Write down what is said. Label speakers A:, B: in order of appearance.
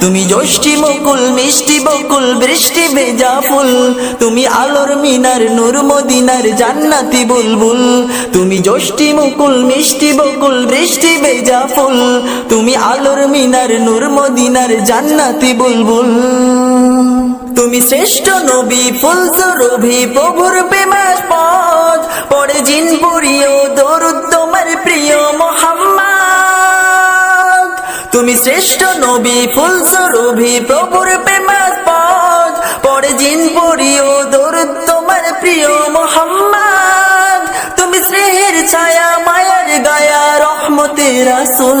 A: তুমি জ্যোষ্ঠী মুকুল মিষ্টি বকুল, বৃষ্টি ভেজা ফুল। তুমি আলোর মিনার, নূর মদিনার জান্নাতি বুলবুল। তুমি জ্যোষ্ঠী মুকুল মিষ্টি বকুল, বৃষ্টি ভেজা ফুল। তুমি আলোর মিনার, নূর মদিনার জান্নাতি বুলবুল। তুমি শ্রেষ্ঠ নবী ফুল সুরভি প্রভুর প্রেমাস পথ পরে জিন পুরিও তুমি শ্রেষ্ঠ নবী ফুল প্রভুর প্রেমাস পথ। পরে জিন পরিও দরুদ, তোমার প্রিয় মোহাম্মদ। তুমি স্নেহের ছায়া, মায়ার গায়া, রহমতের রাসূল।